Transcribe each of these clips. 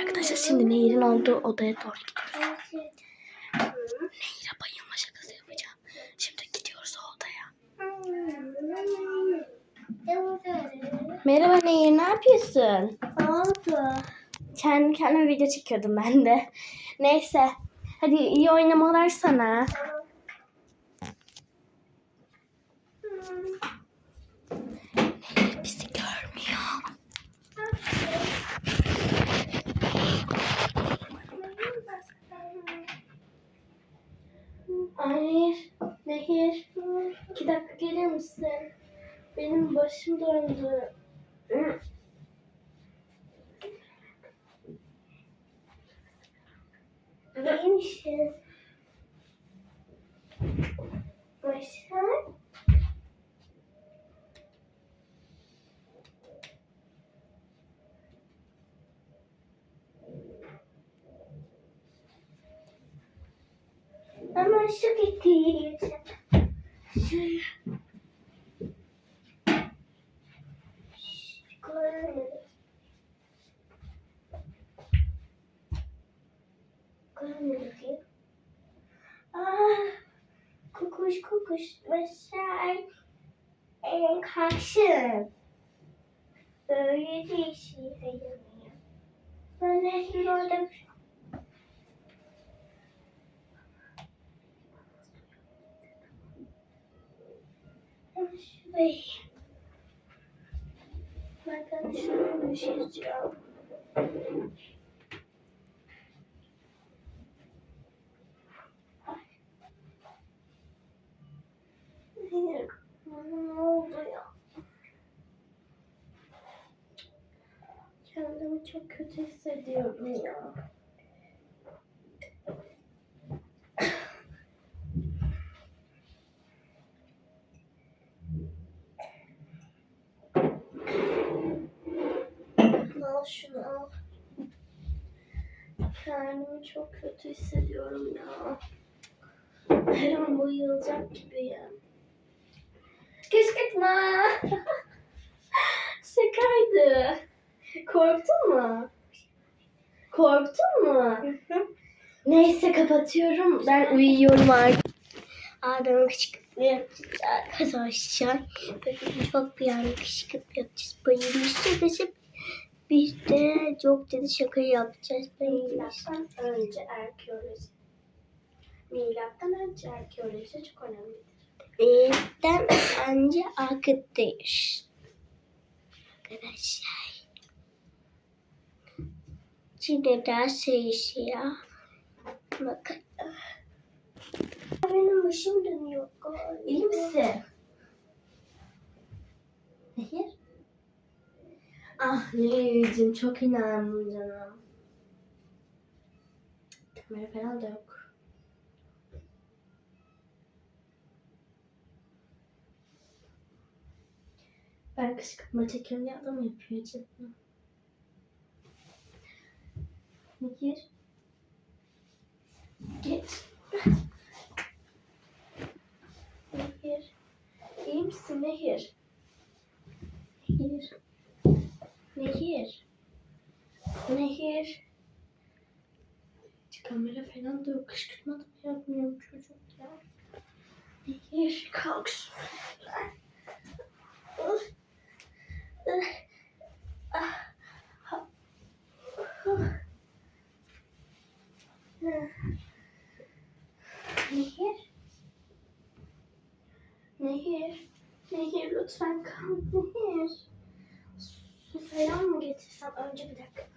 Arkadaşlar şimdi Nehir'in olduğu odaya doğru gidiyoruz. Nehir'e bayılma şakası yapacağım. Şimdi gidiyoruz o odaya. Merhaba Nehir ne yapıyorsun? oldu? Kendi kendime video çekiyordum ben de. Neyse. Hadi iyi oynamalar sana. Hayır. Nehir. İki dakika gelir misin? Benim başım döndü. Neymişsin? Başak? Ama şu. Görmedim. Aa, kukuş kukuş mesela en karşı. Böyle değişik sayılmıyor. Ben şimdi orada Şurayı. Ben şunu düşüreceğim. Ne oldu ya? Kendimi çok kötü hissediyorum ya. Al şunu al. Kendimi çok kötü hissediyorum ya. Her an bayılacak gibiyim. Kışkırtma. Şakaydı. Korktun mu? Korktun mu? Neyse kapatıyorum. Ben uyuyorum artık. Adem kışkırtma yapacağız arkadaşlar. Böyle çok bir yani kışkırtma yapacağız. Bayılmıştı desip biz de çok dedi şaka yapacağız. Milattan önce arkeoloji. Milattan önce arkeoloji çok önemlidir. Milattan önce arkadayız. Arkadaşlar. Şimdi ders değişiyor. Bakın. Benim başım dönüyor. İyi misin? Nehir? Ah Nehir'cim çok inandım canım. Kamera falan da yok. Ben kışkırtma çekiyorum ya da mı yapıyor acaba? Nehir. Git. Nehir. İyi misin Nehir? Nehir. Nehir. Nehir. Hiç kamera falan da yok. Kışkırtma da mı yapmıyorum çocuk ya? Nehir kalk. Nehir. Nehir. Nehir lütfen kalk Nehir. Su falan mı getirsem? Önce bir dakika.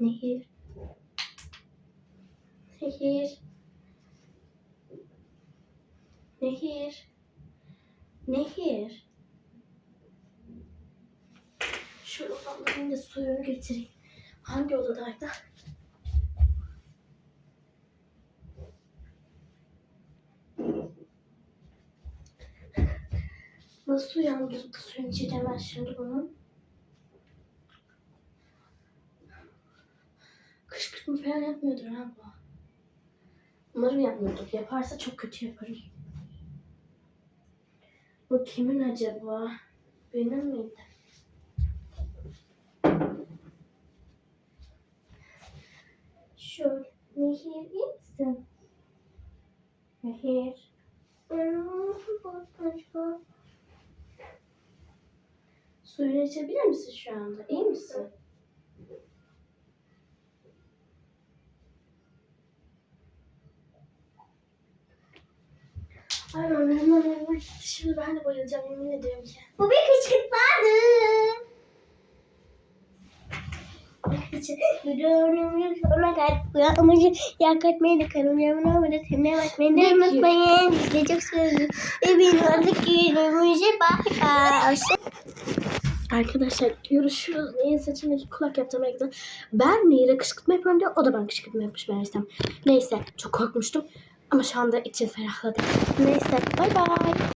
Nehir. Nehir. Nehir. Nehir. Şu odamda da suyunu getireyim. Hangi odadaydı? Nasıl uyandırdı suyun içeceğim ben şimdi bunu? Kışkırtma falan yapmıyordur ha bu. Umarım yapmıyordur. Yaparsa çok kötü yaparım. Bu kimin acaba? Benim miydi? Şöyle. Nehir iyi misin? Nehir. Suyunu içebilir misin şu anda? İyi misin? Ay ben hemen Şimdi ben de bayılacağım yemin ediyorum ki. Bu bir kışkırtmadı. Yürüyorum sonra kalp amacı yakatmayı da karım yavrum ama da unutmayın. Size çok seviyorum. Evin artık yürümüşe bak. Arkadaşlar görüşürüz. Neyin saçındaki kulak gittim. Ben Nehir'e kışkırtma yapıyorum diyor. O da bana kışkırtma yapmış meğersem. Neyse çok korkmuştum. Ama şu anda içim ferahladı. Neyse bay bay.